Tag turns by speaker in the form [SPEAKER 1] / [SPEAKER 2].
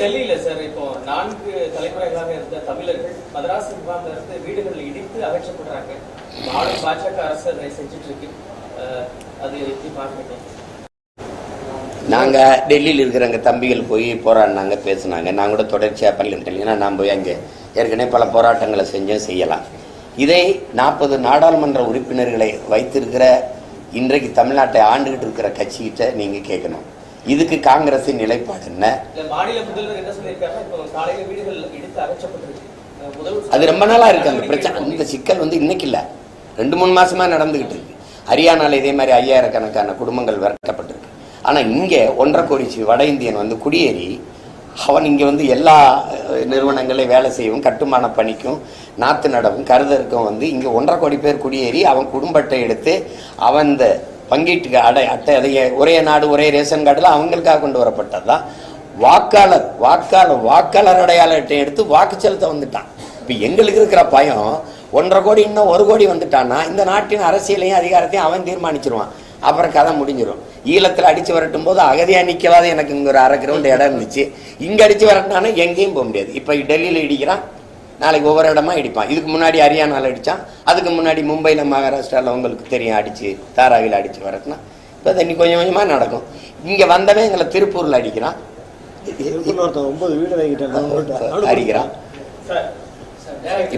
[SPEAKER 1] டெல்லியில சார் இப்போ நான்கு தலைமுறைகளாக இருந்த தமிழர்கள் மதராஸ் முகாம்ல இருந்து வீடுகள் இடித்து அகற்றப்படுறாங்க. ஆளும் பாஜக அரசு அதை செஞ்சுட்டு இருக்கு அது எப்படி பார்க்கணும்?
[SPEAKER 2] நாங்கள் டெல்லியில் இருக்கிறவங்க தம்பிகள் போய் போராடினாங்க பேசுனாங்க. நாங்கள் கூட தொடர்ச்சியாக பள்ளியில் ஏன்னா நான் போய் அங்கே ஏற்கனவே பல போராட்டங்களை செஞ்சோம் செய்யலாம். இதை நாற்பது நாடாளுமன்ற உறுப்பினர்களை வைத்திருக்கிற இன்றைக்கு தமிழ்நாட்டை ஆண்டுகிட்டு இருக்கிற கட்சிகிட்ட நீங்கள் கேட்கணும். இதுக்கு காங்கிரஸின் நிலைப்பாடு என்ன? அது ரொம்ப நாளாக இருக்குது அந்த பிரச்சனை. இந்த சிக்கல் வந்து இன்னைக்கு இல்லை. ரெண்டு மூணு மாசமா நடந்துகிட்டு இருக்கு. ஹரியானால இதே மாதிரி ஐயாயிரக்கணக்கான குடும்பங்கள் விரட்டப்பட்டிருக்கு. ஆனால் இங்கே ஒன்றரை கோடி சி- வட இந்தியன் வந்து குடியேறி அவன் இங்கே வந்து எல்லா நிறுவனங்களையும் வேலை செய்யவும் கட்டுமான பணிக்கும் நாற்று நடவும் கருதருக்கும் வந்து இங்கே ஒன்றரை கோடி பேர் குடியேறி அவன் குடும்ப அட்டை எடுத்து அவன் இந்த பங்கீட்டுக்கு அடை அட்டை அதைய ஒரே நாடு ஒரே ரேஷன் கார்டில் அவங்களுக்காக கொண்டு வரப்பட்டது தான் வாக்காளர் வாக்காளர் வாக்காளர் அடையாள அட்டை எடுத்து வாக்கு செலுத்த வந்துட்டான். இப்போ எங்களுக்கு இருக்கிற பயம் ஒன்றரை கோடி இன்னும் ஒரு கோடி வந்துட்டான்னா இந்த நாட்டின் அரசியலையும் அதிகாரத்தையும் அவன் தீர்மானிச்சிருவான். அப்புறம் கதை முடிஞ்சிடும் ஈழத்தில் அடித்து வரட்டும் போது அகதியாக நிற்கவாத எனக்கு இங்கே ஒரு அரை கிரவுண்ட் இடம் இருந்துச்சு. இங்கே அடித்து வரட்டினானா எங்கேயும் போக முடியாது. இப்போ டெல்லியில் இடிக்கிறான். நாளைக்கு ஒவ்வொரு இடமா இடிப்பான். இதுக்கு முன்னாடி ஹரியானாவில் அடித்தான் அதுக்கு முன்னாடி மும்பையில் மகாராஷ்டிராவில் உங்களுக்கு தெரியும். அடிச்சு தாராவியில் அடிச்சு வரட்டினா இப்போ தண்ணி கொஞ்சம் கொஞ்சமாக நடக்கும். இங்கே வந்தவன் எங்களை திருப்பூரில் அடிக்கிறான்.
[SPEAKER 3] ஒன்பது வீடு
[SPEAKER 2] அடிக்கிறான். இப்போ